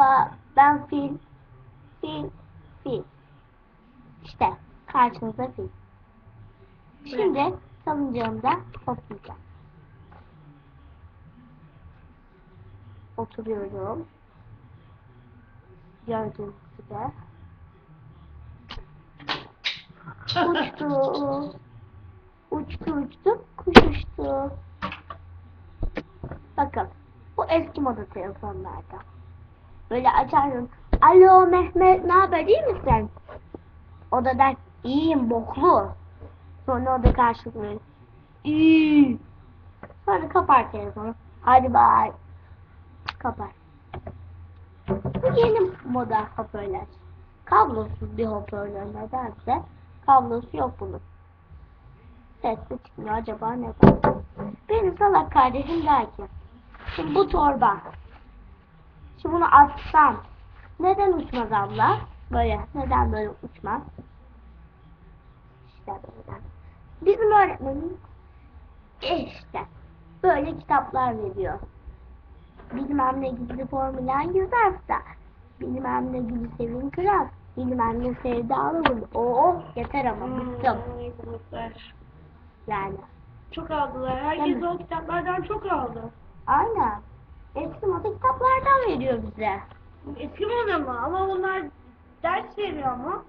Merhaba ben Fil. Fil. Fil. İşte karşınızda Fil. Şimdi salıncağımda hoplayacağım. Oturuyorum. Gördüğünüz gibi. Uçtu. Uçtu uçtu. Kuş uçtu. Bakın. Bu eski moda telefonlarda. Böyle açarım. Alo Mehmet ne haber iyi misin? O da der iyiyim boklu. Sonra o da karşılık verir. İyi. Sonra kapar telefonu. Hadi bay. Kapar. Bu yeni moda hoparlör. Kablosuz bir hoparlör nedense. Kablosu yok bunun. Sesli çıkmıyor acaba neden? Benim salak kardeşim der ki. Şimdi bu torba. Şimdi bunu atsam. Neden uçmaz abla? Böyle. Neden böyle uçmaz? İşte böyle. Bizim öğretmenimiz işte böyle kitaplar veriyor. Bilmem ne gizli formülen yüzerse. Bilmem ne gizli sevin kral. Bilmem ne sevdalı bul. Oo yeter ama bıktım. Hmm, yeter. Yani. Çok aldılar. Herkes o kitaplardan çok aldı. Aynen. Veriyor bize. Eski moda mı? Ama bunlar ders veriyor ama.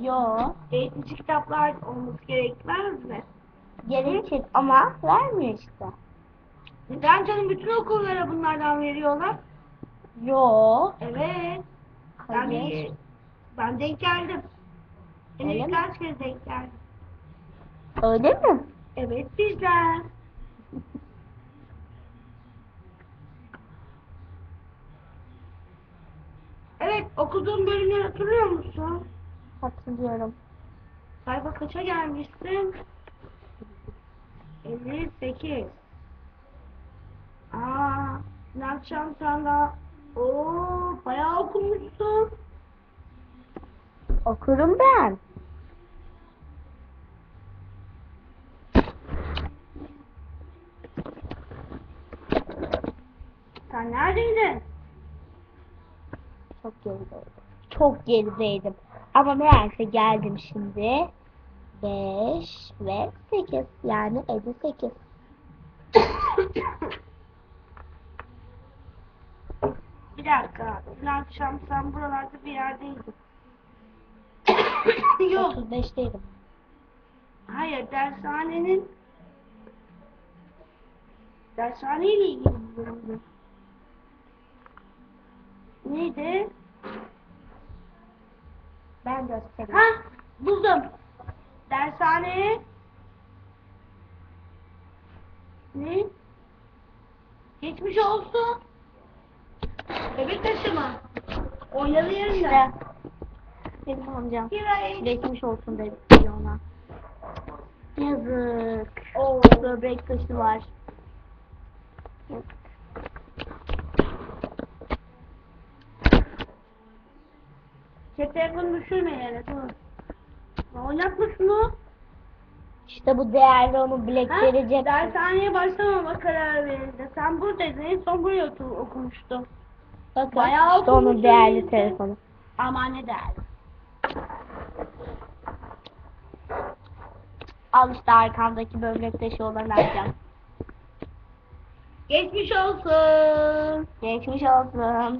Yo. Eğitici kitaplar olması gerekmez mi? Gerekir ama vermiyor işte. Neden canım bütün okullara bunlardan veriyorlar? Yo. Evet. Ben, Hayır. ben denk geldim. Öyle mi? kaç kez denk geldim. Öyle mi? Evet bizler. Evet okuduğum bölümleri hatırlıyor musun? Hatırlıyorum. Sayfa kaça gelmişsin? 58. Aa, ne yapacağım sana? Oo, bayağı okumuşsun. Okurum ben. Sen neredeydin? Çok gerideydim. Çok gerideydim. Ama meğerse geldim şimdi. 5 ve 8 yani 58. Bir dakika. Dün akşam sen buralarda bir yerdeydin. Yok. 35'teydim. Hayır, dershanenin dershaneyle ilgili bir bölümdü. Neydi? Ben göstereyim. Ha, buldum. Dershane ne? Geçmiş olsun. Bebek taşıma. Oynadı yerinde. İşte benim amcam. Kirayı. Geçmiş olsun dedi ona. Yazık. Oo. Böbrek taşı var. Yazık. Cep telefonu düşürme yere. Dur. Oynatma şunu. İşte bu değerli onun Ha? bilekleri cep. Dershaneye başlamama kararı verildi. Sen buradaydın. En son buraya otur, okumuştun. Bakın Bayağı işte onun değerli neyse. telefonu. Ama ne değerli. Al işte arkamdaki böbrek taşı olan amcam. Geçmiş olsun. Geçmiş olsun.